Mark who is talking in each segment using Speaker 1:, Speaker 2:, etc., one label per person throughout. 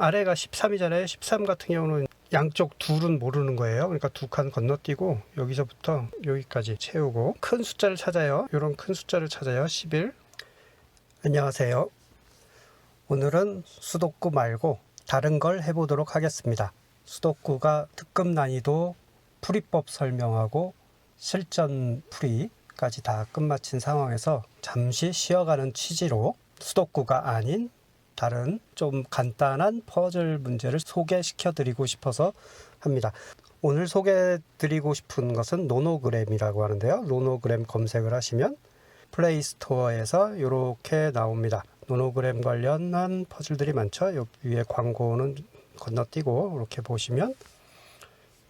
Speaker 1: 아래가 13이잖아요. 13 같은 경우는 양쪽 둘은 모르는 거예요. 그러니까 두 칸 건너뛰고 여기서부터 여기까지 채우고 큰 숫자를 찾아요. 이런 큰 숫자를 찾아요. 11. 안녕하세요. 오늘은 수도쿠 말고 다른 걸 해보도록 하겠습니다. 수도쿠가 특급 난이도 풀이법 설명하고 실전 풀이까지 다 끝마친 상황에서 잠시 쉬어가는 취지로 수도쿠가 아닌 다른 좀 간단한 퍼즐 문제를 소개시켜 드리고 싶어서 합니다. 오늘 소개해 드리고 싶은 것은 노노그램이라고 하는데요. 노노그램 검색을 하시면 플레이 스토어에서 이렇게 나옵니다. 노노그램 관련한 퍼즐들이 많죠. 요 위에 광고는 건너뛰고 이렇게 보시면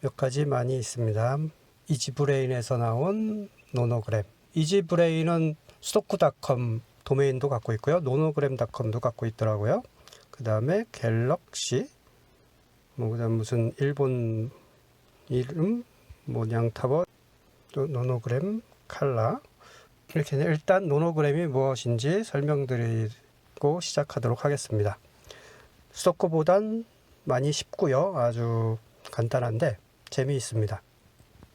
Speaker 1: 몇 가지 많이 있습니다. 이지브레인에서 나온 노노그램. 이지브레인은 수도쿠닷컴 도메인도 갖고 있고요. 노노그램닷컴도 갖고 있더라고요. 그 다음에 갤럭시, 뭐 그다음 무슨 일본 이름, 뭐 냥타버, 또 노노그램, 칼라 이렇게 일단 노노그램이 무엇인지 설명드리고 시작하도록 하겠습니다. 수도쿠보단 많이 쉽고요. 아주 간단한데 재미있습니다.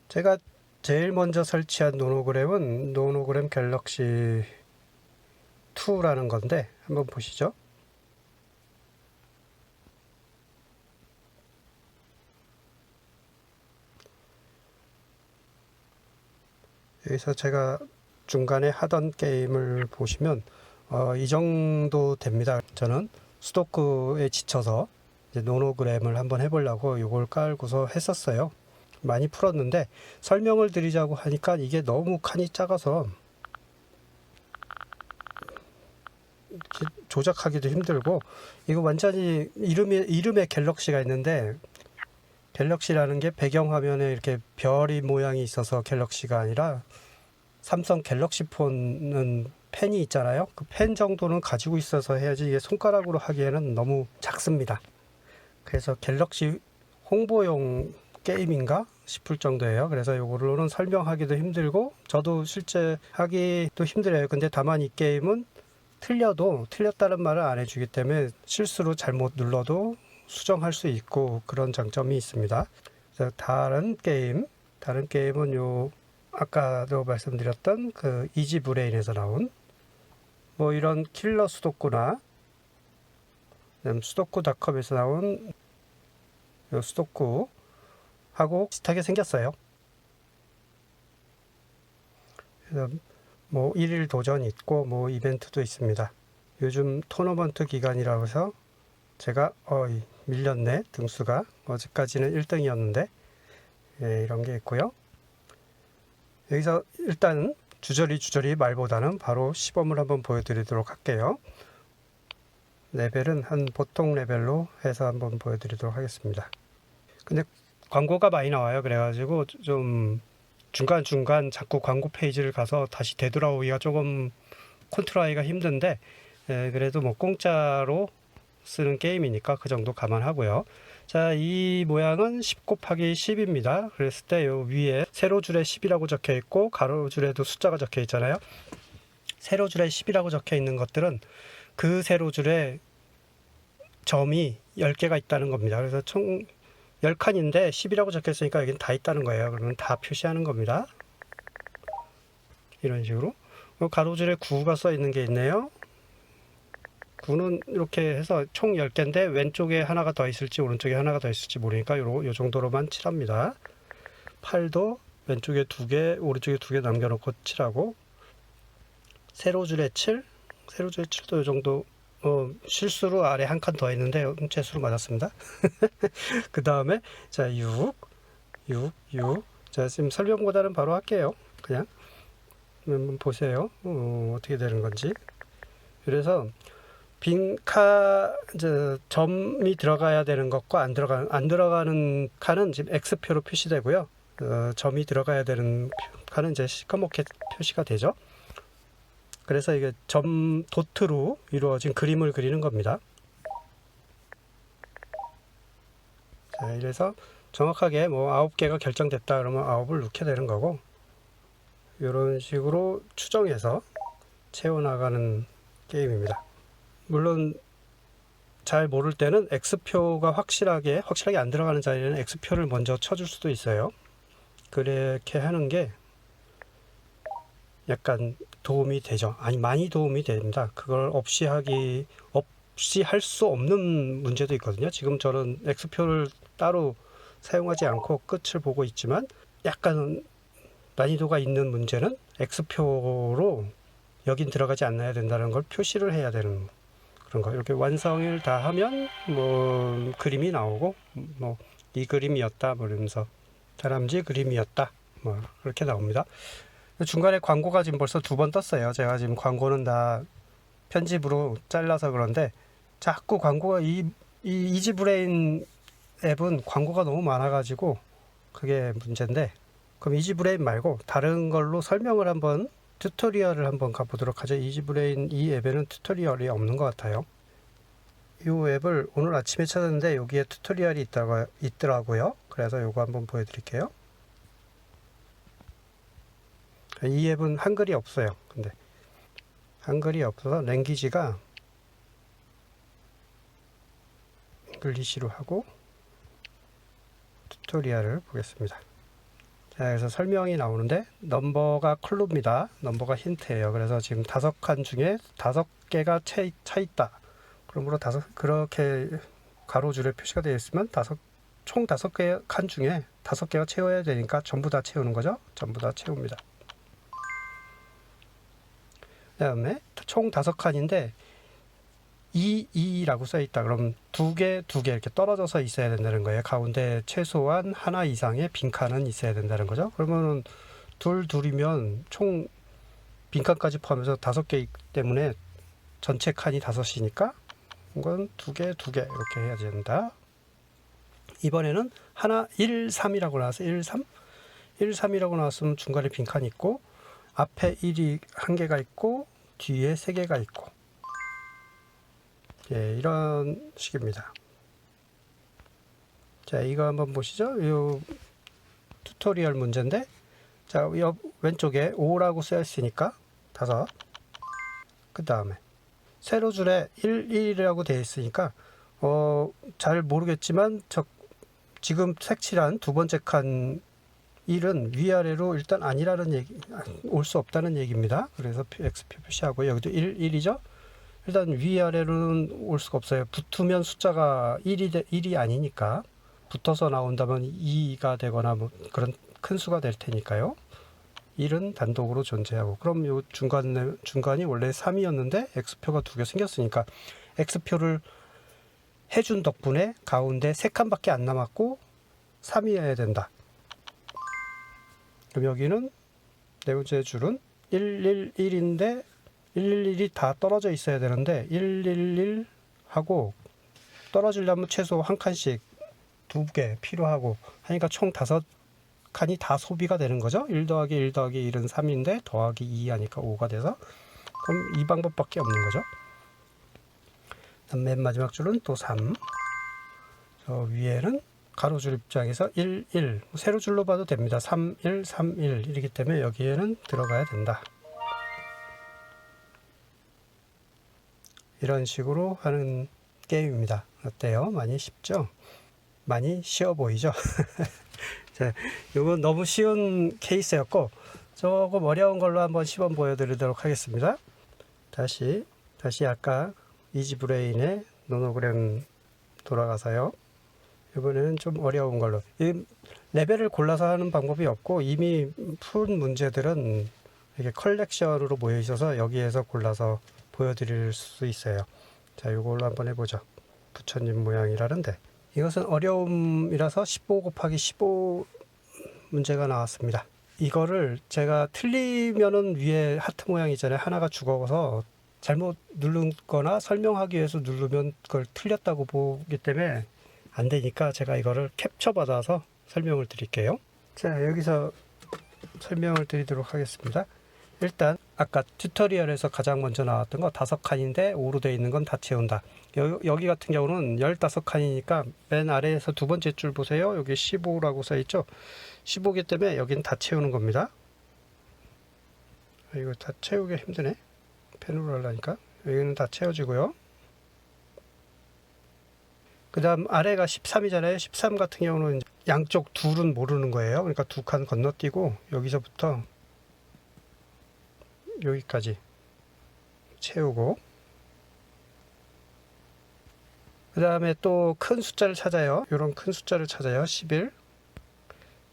Speaker 1: 제가 제일 먼저 설치한 노노그램은 노노그램 갤럭시 2라는 건데 한번 보시죠. 여기서 제가 중간에 하던 게임을 보시면 어, 이 정도 됩니다. 저는 수도크에 지쳐서 노노그램을 한번 해보려고 이걸 깔고서 했었어요. 많이 풀었는데 설명을 드리자고 하니까 이게 너무 칸이 작아서 이렇게 조작하기도 힘들고 이거 완전히 이름이 이름에 갤럭시가 있는데 갤럭시라는 게 배경 화면에 이렇게 별이 모양이 있어서 갤럭시가 아니라 삼성 갤럭시 폰은 펜이 있잖아요. 그 펜 정도는 가지고 있어서 해야지 이게 손가락으로 하기에는 너무 작습니다. 그래서 갤럭시 홍보용 게임인가 싶을 정도예요. 그래서 이거로는 설명하기도 힘들고 저도 실제 하기도 힘들어요. 근데 다만 이 게임은 틀려도 틀렸다는 말을 안 해주기 때문에 실수로 잘못 눌러도 수정할 수 있고 그런 장점이 있습니다. 그래서 다른 게임, 다른 게임은 요 아까도 말씀드렸던 그 이지 브레인에서 나온 뭐 이런 킬러 수도쿠나 그다음 수도쿠닷컴에서 나온 요 수도쿠 하고 비슷하게 생겼어요. 그래서 뭐 일일 도전 있고 뭐 이벤트도 있습니다. 요즘 토너먼트 기간이라고 해서 제가 어이 밀렸네 등수가 어제까지는 1등이었는데 예, 이런 게 있고요. 여기서 일단 주저리 주저리 말보다는 바로 시범을 한번 보여드리도록 할게요. 레벨은 한 보통 레벨로 해서 한번 보여드리도록 하겠습니다. 근데 광고가 많이 나와요. 그래가지고 좀 중간중간 자꾸 광고 페이지를 가서 다시 되돌아오기가 조금 컨트롤하기가 힘든데 예, 그래도 뭐 공짜로 쓰는 게임이니까 그 정도 감안하고요. 자, 이 모양은 10 곱하기 10입니다. 그랬을 때 요 위에 세로줄에 10이라고 적혀 있고 가로줄에도 숫자가 적혀 있잖아요. 세로줄에 10이라고 적혀 있는 것들은 그 세로줄에 점이 10개가 있다는 겁니다. 그래서 총 10칸인데 10이라고 적혀 있으니까 여기는 다 있다는 거예요. 그러면 다 표시하는 겁니다. 이런 식으로. 요 가로줄에 9가 써 있는 게 있네요. 9는 이렇게 해서 총 10개인데 왼쪽에 하나가 더 있을지 오른쪽에 하나가 더 있을지 모르니까 요, 요 정도로만 칠합니다. 8도 왼쪽에 2개, 오른쪽에 2개 남겨놓고 칠하고 세로줄에 7, 세로줄에 7도 요 정도 어, 실수로 아래 한 칸 더 있는데 제 수로 맞았습니다. 그 다음에 자 6, 6, 6. 자 지금 설명보다는 바로 할게요. 그냥 한번 보세요. 어, 어떻게 되는 건지. 그래서 빈카 이제 점이 들어가야 되는 것과 안 들어가 안 들어가는 칸은 지금 X표로 표시되고요. 어, 점이 들어가야 되는 칸은 이제 시커멓게 표시가 되죠. 그래서 이게 점 도트로 이루어진 그림을 그리는 겁니다. 자, 이래서 정확하게 뭐 아홉 개가 결정됐다 그러면 아홉을 넣게 되는 거고 이런 식으로 추정해서 채워나가는 게임입니다. 물론 잘 모를 때는 X표가 확실하게 확실하게 안 들어가는 자리에는 X표를 먼저 쳐줄 수도 있어요. 그렇게 하는 게 약간 도움이 되죠. 아니 많이 도움이 됩니다. 그걸 없이 하기 없이 할 수 없는 문제도 있거든요. 지금 저는 X표를 따로 사용하지 않고 끝을 보고 있지만 약간 난이도가 있는 문제는 X표로 여긴 들어가지 않아야 된다는 걸 표시를 해야 되는 그런 거. 이렇게 완성을 다 하면 뭐 그림이 나오고 뭐 이 그림이었다 뭐 이러면서 다람쥐 그림이었다 뭐 그렇게 나옵니다. 중간에 광고가 지금 벌써 두 번 떴어요. 제가 지금 광고는 다 편집으로 잘라서 그런데 자꾸 광고가 이, 이 이지브레인 앱은 광고가 너무 많아가지고 그게 문제인데 그럼 이지브레인 말고 다른 걸로 설명을 한번 튜토리얼을 한번 가보도록 하죠. 이지브레인 이 앱에는 튜토리얼이 없는 것 같아요. 이 앱을 오늘 아침에 찾았는데 여기에 튜토리얼이 있다가 있더라고요. 그래서 요거 한번 보여드릴게요. 이 앱은 한글이 없어요. 근데 한글이 없어서 랭귀지가 잉글리시로 하고 튜토리얼을 보겠습니다. 자, 그래서 설명이 나오는데 넘버가 클루입니다. 넘버가 힌트예요. 그래서 지금 다섯 칸 중에 다섯 개가 차, 차 있다. 그러므로 다섯 그렇게 가로줄에 표시가 되어 있으면 다섯 총 다섯 개 칸 중에 다섯 개가 채워야 되니까 전부 다 채우는 거죠. 전부 다 채웁니다. 그다음에 총 다섯 칸인데 2, 2라고 써 있다. 그럼 두 개, 두 개 이렇게 떨어져서 있어야 된다는 거예요. 가운데 최소한 하나 이상의 빈칸은 있어야 된다는 거죠. 그러면은 둘, 둘이면 총 빈칸까지 포함해서 다섯 개이기 때문에 전체 칸이 다섯이니까 이건 두 개, 두 개 이렇게 해야 된다. 이번에는 하나 1, 3이라고 나와서 1, 3? 1, 3이라고 나왔으면 중간에 빈칸이 있고 앞에 1이 한 개가 있고 뒤에 세 개가 있고 예, 이런 식입니다. 자, 이거 한번 보시죠. 이 튜토리얼 문제인데 자, 옆 왼쪽에 5라고 쓰여 있으니까 다섯. 그 다음에 세로 줄에 1, 1이라고 되어 있으니까 어, 잘 모르겠지만 저 지금 색칠한 두 번째 칸 1은 위아래로 일단 아니라는 얘기, 올 수 없다는 얘기입니다. 그래서 X표 표시하고 여기도 1, 1이죠. 일단 위아래로는 올 수가 없어요. 붙으면 숫자가 1이, 되, 1이 아니니까 붙어서 나온다면 2가 되거나 뭐 그런 큰 수가 될 테니까요. 1은 단독으로 존재하고 그럼 요 중간 중간이 원래 3이었는데 x표가 두 개 생겼으니까 x표를 해준 덕분에 가운데 세 칸밖에 안 남았고 3이어야 된다. 그럼 여기는 네 번째 줄은 111인데 111이 다 떨어져 있어야 되는데 111 하고 떨어지려면 최소 한 칸씩 두 개 필요하고 하니까 총 다섯 칸이 다 소비가 되는 거죠. 1 더하기 1 더하기 1은 3인데 더하기 2 하니까 5가 돼서 그럼 이 방법밖에 없는 거죠. 맨 마지막 줄은 또 3. 저 위에는 가로줄 입장에서 1, 1. 세로 줄로 봐도 됩니다. 3, 1, 3, 1. 이기 때문에 여기에는 들어가야 된다. 이런 식으로 하는 게임입니다. 어때요? 많이 쉽죠? 많이 쉬워 보이죠? 자, 이건 너무 쉬운 케이스였고 조금 어려운 걸로 한번 시범 보여드리도록 하겠습니다. 다시 다시 아까 이지브레인의 노노그램 돌아가서요. 이번에는 좀 어려운 걸로 이 레벨을 골라서 하는 방법이 없고 이미 푼 문제들은 이렇게 컬렉션으로 모여 있어서 여기에서 골라서 보여드릴 수 있어요. 자, 이걸로 한번 해보죠. 부처님 모양이라는데 이것은 어려움이라서 15 곱하기 15 문제가 나왔습니다. 이거를 제가 틀리면은 위에 하트 모양 이잖아요. 하나가 죽어서 잘못 누르거나 설명하기 위해서 누르면 그걸 틀렸다고 보기 때문에 안 되니까 제가 이거를 캡처 받아서 설명을 드릴게요. 자, 여기서 설명을 드리도록 하겠습니다. 일단 아까 튜토리얼에서 가장 먼저 나왔던 거 다섯 칸인데 5로 되어 있는 건 다 채운다. 여, 여기 같은 경우는 15칸이니까 맨 아래에서 두 번째 줄 보세요. 여기 15라고 써 있죠. 15기 때문에 여기는 다 채우는 겁니다. 아, 이거 다 채우기 힘드네. 펜으로 하려니까. 여기는 다 채워지고요. 그 다음 아래가 13이잖아요. 13 같은 경우는 양쪽 둘은 모르는 거예요. 그러니까 두 칸 건너뛰고 여기서부터 여기까지 채우고 그 다음에 또 큰 숫자를 찾아요. 이런 큰 숫자를 찾아요. 11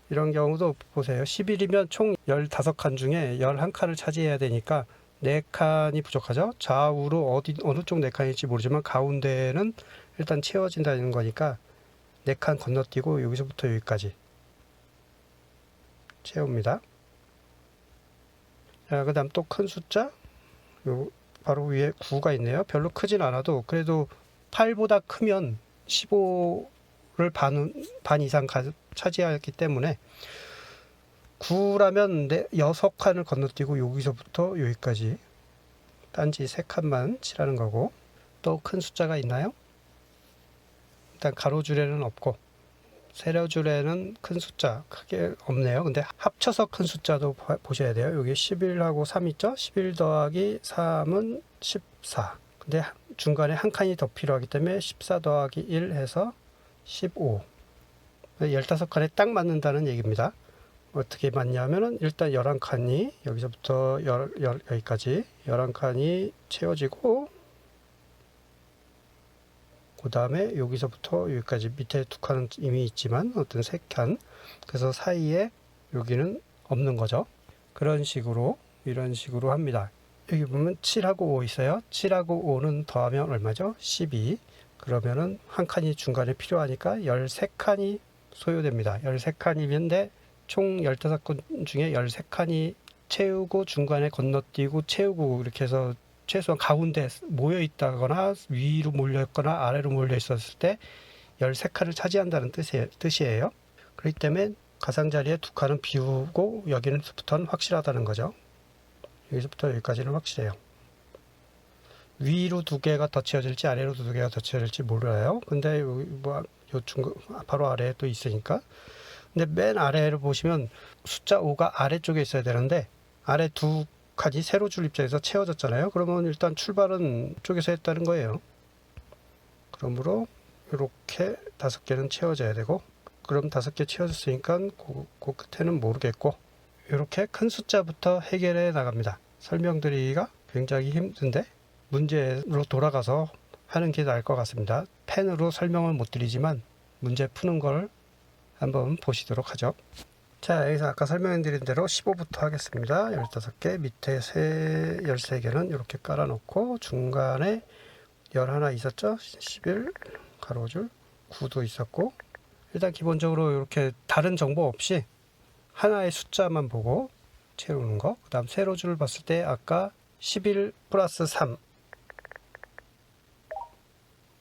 Speaker 1: 이런 경우도 보세요. 11이면 총 15칸 중에 11칸을 차지해야 되니까 4칸이 부족하죠. 좌우로 어디 어느 쪽 4칸일지 모르지만 가운데는 일단 채워진다는 거니까 4칸 건너뛰고 여기서부터 여기까지 채웁니다. 자, 그 다음 또 큰 숫자 요 바로 위에 9가 있네요. 별로 크진 않아도 그래도 8보다 크면 15를 반, 반 이상 가, 차지하기 때문에 9라면 네, 6칸을 건너뛰고 여기서부터 여기까지 단지 3칸만 칠하는 거고 또 큰 숫자가 있나요? 일단 가로줄에는 없고 세로줄에는 큰 숫자 크게 없네요. 근데 합쳐서 큰 숫자도 봐- 보셔야 돼요. 여기 11하고 3 있죠? 11 더하기 3은 14. 근데 한- 중간에 한 칸이 더 필요하기 때문에 14 더하기 1 해서 15. 15칸에 딱 맞는다는 얘기입니다. 어떻게 맞냐면은 일단 11칸이 여기서부터 열, 열, 여기까지 11칸이 채워지고 그 다음에 여기서부터 여기까지 밑에 두 칸은 이미 있지만 어떤 세 칸 그래서 사이에 여기는 없는 거죠. 그런 식으로 이런 식으로 합니다. 여기 보면 7하고 5 있어요. 7하고 5는 더하면 얼마죠? 12 그러면은 한 칸이 중간에 필요하니까 13칸이 소요됩니다. 13칸이면 총 15건 중에 13칸이 채우고 중간에 건너뛰고 채우고 이렇게 해서 최소한 가운데 모여 있다거나 위로 몰려 있거나 아래로 몰려 있었을 때 13칸을 차지한다는 뜻이, 뜻이에요. 그렇기 때문에 가상자리에 두 칸은 비우고 여기는부터는 확실하다는 거죠. 여기서부터 여기까지는 확실해요. 위로 두 개가 더 채워질지 아래로 두 개가 더 채워질지 몰라요. 근데 뭐, 요 중간 바로 아래에 또 있으니까. 근데 맨 아래를 보시면 숫자 5가 아래쪽에 있어야 되는데 아래 두 칸이 세로 줄 입장에서 채워졌잖아요. 그러면 일단 출발은 쪽에서 했다는 거예요. 그러므로 이렇게 다섯 개는 채워져야 되고 그럼 다섯 개 채워졌으니까 그, 그 끝에는 모르겠고 이렇게 큰 숫자부터 해결해 나갑니다. 설명드리기가 굉장히 힘든데 문제로 돌아가서 하는 게 나을 것 같습니다. 펜으로 설명을 못 드리지만 문제 푸는 걸 한번 보시도록 하죠. 자, 여기서 아까 설명드린 대로 15부터 하겠습니다. 15개, 밑에 세, 13개는 이렇게 깔아놓고 중간에 11 있었죠? 11 가로줄 9도 있었고 일단 기본적으로 이렇게 다른 정보 없이 하나의 숫자만 보고 채우는 거. 그 다음 세로 줄을 봤을 때 아까 11 플러스 3.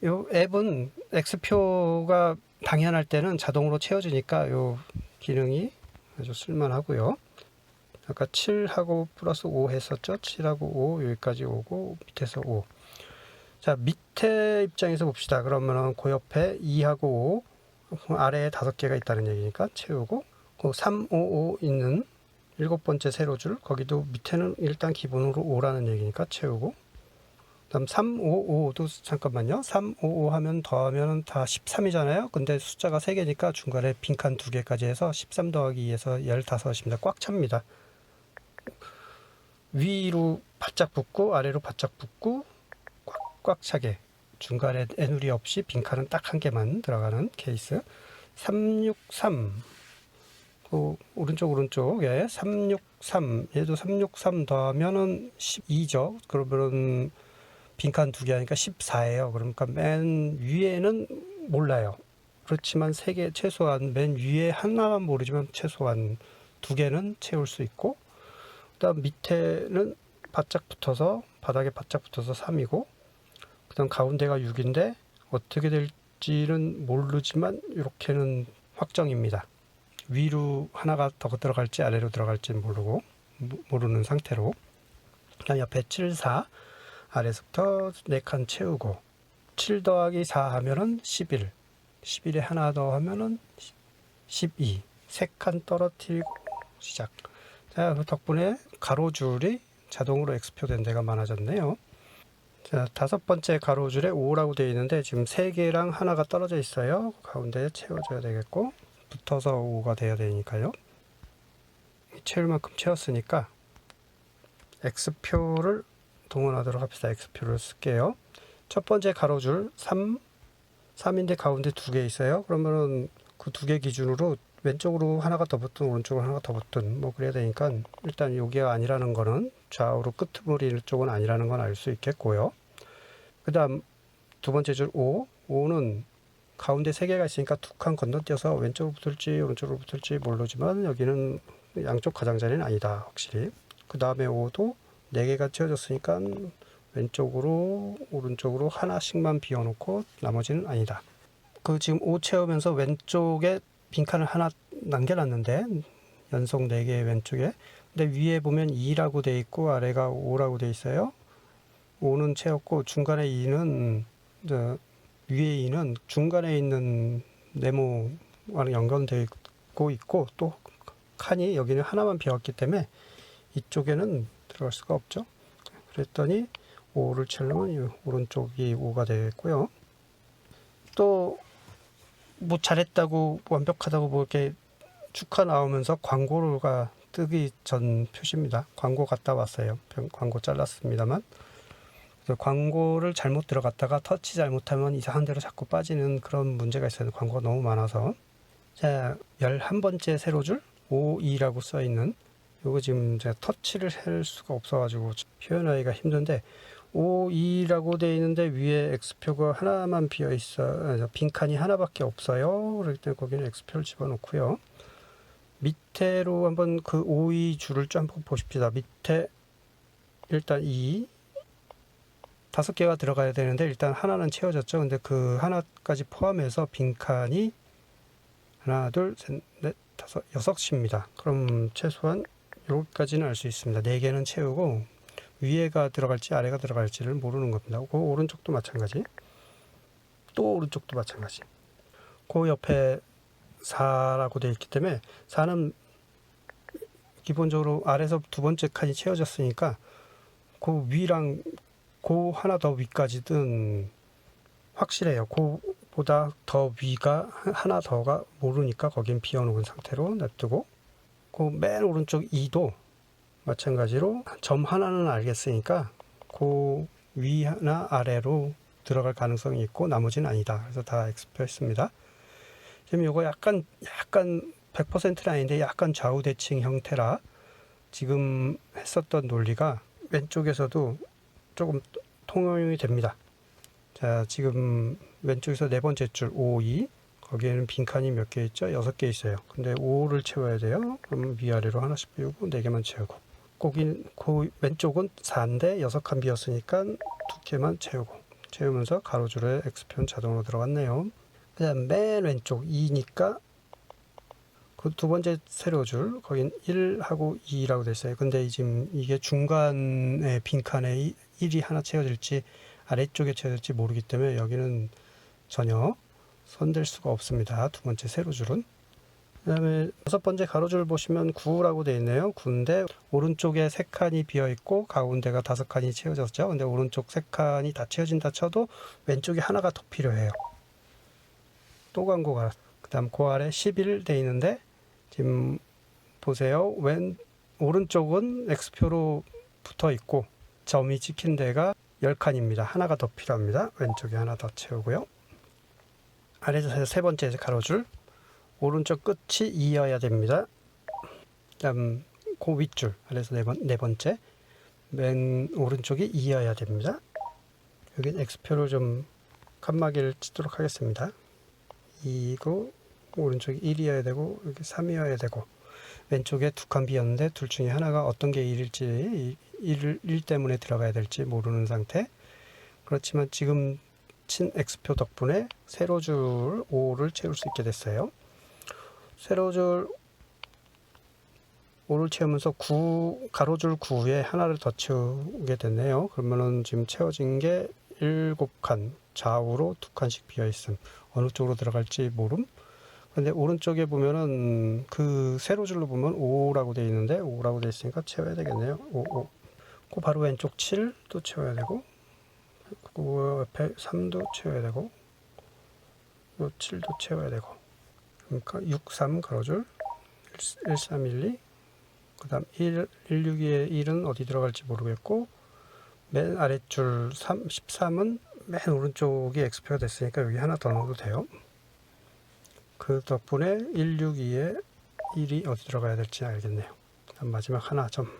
Speaker 1: 요 앱은 X표가 당연할 때는 자동으로 채워지니까 요 기능이 아주 쓸만하고요. 아까 7하고 플러스 5 했었죠. 7하고 5 여기까지 오고 밑에서 5. 자 밑에 입장에서 봅시다. 그러면은 그 옆에 2하고 5 아래에 다섯 개가 있다는 얘기니까 채우고 그 3, 5, 5 있는 일곱 번째 세로 줄 거기도 밑에는 일단 기본으로 5라는 얘기니까 채우고 그 다음 3, 5, 5도 잠깐만요. 3, 5, 5 하면 더하면 다 13이잖아요. 근데 숫자가 3개니까 중간에 빈칸 2개까지 해서 13 더하기 2에서 15입니다. 꽉 찹니다. 위로 바짝 붙고 아래로 바짝 붙고 꽉꽉 차게 중간에 애누리 없이 빈칸은 딱 한 개만 들어가는 케이스 363그 오른쪽 오른쪽에 363 얘도 363 더하면은 12죠. 그러면은 빈칸 두 개 하니까 14예요. 그러니까 맨 위에는 몰라요. 그렇지만 세 개 최소한 맨 위에 하나만 모르지만 최소한 두 개는 채울 수 있고 그다음 밑에는 바짝 붙어서 바닥에 바짝 붙어서 3이고 그다음 가운데가 6인데 어떻게 될지는 모르지만 이렇게는 확정입니다. 위로 하나가 더 들어갈지 아래로 들어갈지 모르고 모르는 상태로 그다음 옆에 7, 4 아래서부터 4칸 채우고 7 더하기 4 하면은 11 11에 하나 더 하면은 12 3칸 떨어뜨리고 시작 자그 덕분에 가로줄이 자동으로 X표된 데가 많아졌네요 자, 다섯 번째 가로줄에 5라고 되어 있는데 지금 세 개랑 하나가 떨어져 있어요. 가운데 채워줘야 되겠고 붙어서 5가 돼야 되니까요. 채울 만큼 채웠으니까 X표를 동원하도록 합시다. X표를 쓸게요. 첫 번째 가로줄 3, 3인데 가운데 두 개 있어요. 그러면은 그 두 개 기준으로 왼쪽으로 하나가 더 붙든 오른쪽으로 하나가 더 붙든 뭐 그래야 되니까 일단 여기가 아니라는 거는 좌우로 끄트머리 쪽은 아니라는 건 알 수 있겠고요. 그 다음 두 번째 줄 5. 5는 가운데 세 개가 있으니까 두 칸 건너뛰어서 왼쪽으로 붙을지 오른쪽으로 붙을지 모르지만 여기는 양쪽 가장자리는 아니다. 확실히. 그 다음에 5도 네 개가 채워졌으니까 왼쪽으로 오른쪽으로 하나씩만 비워놓고 나머지는 아니다. 그 지금 5 채우면서 왼쪽에 빈칸을 하나 남겨놨는데 연속 4개 왼쪽에 근데 위에 보면 2라고 돼 있고 아래가 5라고 돼 있어요. 5는 채웠고 중간에 2는 저 위에 2는 중간에 있는 네모와는 연관되어 있고 있고 또 칸이 여기는 하나만 비었기 때문에 이쪽에는 들어갈 수가 없죠. 그랬더니 5를 채우면 이 오른쪽이 5가 되겠고요. 또 뭐 잘했다고 완벽하다고 뭐 이렇게 축하 나오면서 광고가 뜨기 전 표시입니다. 광고 갔다 왔어요. 병- 광고 잘랐습니다만 광고를 잘못 들어갔다가 터치 잘못하면 이상한 데로 자꾸 빠지는 그런 문제가 있어요. 광고가 너무 많아서 자 11번째 세로줄 52라고 써 있는 요거 지금 제가 터치를 할 수가 없어가지고 표현하기가 힘든데 52라고 돼 있는데 위에 X표가 하나만 비어 있어 빈칸이 하나밖에 없어요. 그럴 때 거기는 X표를 집어넣고요. 밑에로 한번 그 52 줄을 좀 한번 보십시다. 밑에 일단 2 다섯 개가 들어가야 되는데 일단 하나는 채워졌죠. 근데 그 하나까지 포함해서 빈칸이 하나, 둘, 셋, 넷, 다섯, 여섯입니다. 그럼 최소한 여기까지는 알 수 있습니다. 네 개는 채우고 위에가 들어갈지 아래가 들어갈지를 모르는 겁니다. 그 오른쪽도 마찬가지. 또 오른쪽도 마찬가지. 그 옆에 4라고 되어 있기 때문에 4는 기본적으로 아래서 두 번째 칸이 채워졌으니까 그 위랑 그 하나 더 위까지든 확실해요. 그보다 더 위가 하나 더가 모르니까 거긴 비워놓은 상태로 냅두고 그맨 오른쪽 2도 마찬가지로 점 하나는 알겠으니까 그위 하나 아래로 들어갈 가능성이 있고 나머지는 아니다. 그래서 다 X표했습니다. 지금 이거 약간 약간 100%는 아닌데 약간 좌우 대칭 형태라 지금 했었던 논리가 왼쪽에서도 조금 통용이 됩니다. 자, 지금 왼쪽에서 네 번째 줄 5, 2 거기에는 빈칸이 몇 개 있죠? 여섯 개 있어요. 근데 5를 채워야 돼요. 그러면 위아래로 하나씩 비우고 네 개만 채우고 거기 그 왼쪽은 4인데 여섯 칸 비었으니까 두 개만 채우고 채우면서 가로줄에 X표는 자동으로 들어갔네요. 그다음 맨 왼쪽 2니까 그 두 번째 세로줄 거긴 1하고 2라고 돼 있어요. 근데 지금 이게 중간에 빈칸에 1이 하나 채워질지 아래쪽에 채워질지 모르기 때문에 여기는 전혀 손댈 수가 없습니다. 두 번째 세로 줄은. 그 다음에 여섯 번째 가로줄 보시면 9라고 되어 있네요. 9인데 오른쪽에 세 칸이 비어 있고 가운데가 다섯 칸이 채워졌죠. 근데 오른쪽 세 칸이 다 채워진다 쳐도 왼쪽에 하나가 더 필요해요. 또 광고가 그 다음 그 아래 11돼 있는데 지금 보세요. 왼 오른쪽은 X표로 붙어 있고 점이 찍힌 데가 10칸입니다. 하나가 더 필요합니다. 왼쪽에 하나 더 채우고요. 아래에서 세 번째 가로줄 오른쪽 끝이 2여야 됩니다. 그다음 그 윗줄 아래에서 네, 번, 네 번째 맨 오른쪽이 2여야 됩니다. 여기 X표를 좀 칸막이를 치도록 하겠습니다. 2고 오른쪽이 1이어야 되고 여기 3이어야 되고 왼쪽에 두 칸 비었는데 둘 중에 하나가 어떤 게 1일지 1, 1 때문에 들어가야 될지 모르는 상태 그렇지만 지금 친 X표 덕분에 세로줄 5를 채울 수 있게 됐어요. 세로줄 5를 채우면서 9 가로줄 9에 하나를 더 채우게 됐네요. 그러면은 지금 채워진 게 7칸 좌우로 두 칸씩 비어 있음. 어느 쪽으로 들어갈지 모름. 근데 오른쪽에 보면은 그 세로줄로 보면 5라고 되어 있는데 5라고 되어 있으니까 채워야 되겠네요. 5, 5. 그 바로 왼쪽 7도 채워야 되고 그 옆에 3도 채워야 되고 요 7도 채워야 되고. 그러니까 63 가로줄 1312 그 다음 1, 162의 1은 어디 들어갈지 모르겠고 맨 아랫줄 3, 13은 맨 오른쪽이 엑스표가 됐으니까 여기 하나 더 넣어도 돼요. 그 덕분에 162에 1이 어디 들어가야 될지 알겠네요. 마지막 하나 점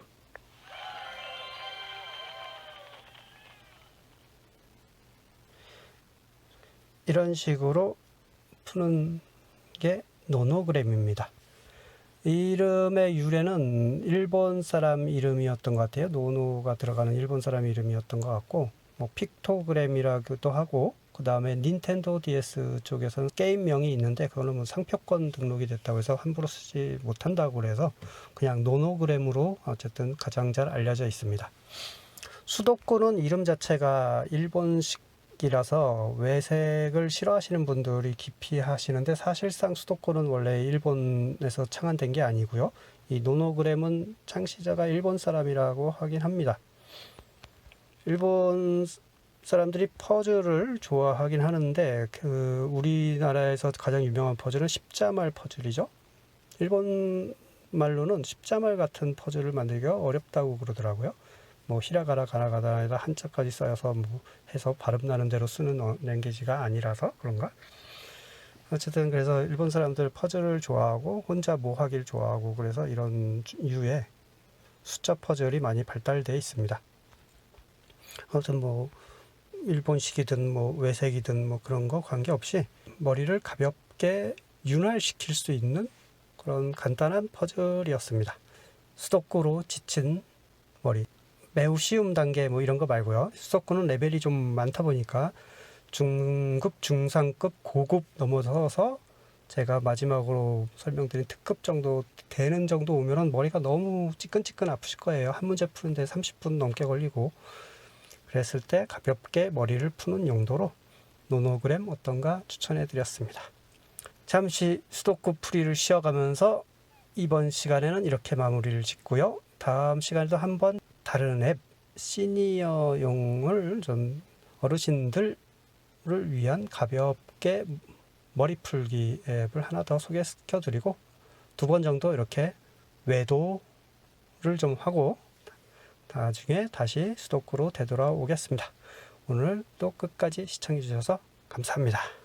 Speaker 1: 이런 식으로 푸는 게 노노그램입니다. 이름의 유래는 일본 사람 이름이었던 것 같아요. 노노가 들어가는 일본 사람 이름이었던 것 같고, 뭐 픽토그램이라고도 하고, 그 다음에 닌텐도 DS 쪽에서는 게임명이 있는데 그거는 뭐 상표권 등록이 됐다고 해서 함부로 쓰지 못한다고 그래서 그냥 노노그램으로 어쨌든 가장 잘 알려져 있습니다. 수도권은 이름 자체가 일본식 이라서 외색을 싫어하시는 분들이 기피하시는데 사실상 수도권은 원래 일본에서 창안된 게 아니고요. 이 노노그램은 창시자가 일본 사람이라고 하긴 합니다. 일본 사람들이 퍼즐을 좋아하긴 하는데 그 우리나라에서 가장 유명한 퍼즐은 십자말 퍼즐이죠. 일본 말로는 십자말 같은 퍼즐을 만들기가 어렵다고 그러더라고요. 뭐 히라가나 가나가나에다 한자까지 쌓여서 뭐 해서 발음 나는 대로 쓰는 어- 랭귀지가 아니라서 그런가? 어쨌든 그래서 일본 사람들 퍼즐을 좋아하고 혼자 뭐 하길 좋아하고 그래서 이런 주- 유의 숫자 퍼즐이 많이 발달돼 있습니다. 아무튼 뭐 일본식이든 뭐 외색이든 뭐 그런 거 관계없이 머리를 가볍게 윤활시킬 수 있는 그런 간단한 퍼즐이었습니다. 수도쿠로 지친 머리. 매우 쉬움 단계 뭐 이런 거 말고요. 수도쿠는 레벨이 좀 많다 보니까 중급, 중상급, 고급 넘어서서 제가 마지막으로 설명드린 특급 정도 되는 정도 오면은 머리가 너무 찌끈찌끈 아프실 거예요. 한 문제 푸는데 30분 넘게 걸리고 그랬을 때 가볍게 머리를 푸는 용도로 노노그램 어떤가 추천해 드렸습니다. 잠시 수도쿠 풀이를 쉬어가면서 이번 시간에는 이렇게 마무리를 짓고요. 다음 시간에도 한번 다른 앱 시니어용을 좀 어르신들을 위한 가볍게 머리 풀기 앱을 하나 더 소개시켜 드리고 두 번 정도 이렇게 외도를 좀 하고 나중에 다시 수도쿠로 되돌아오겠습니다. 오늘 또 끝까지 시청해 주셔서 감사합니다.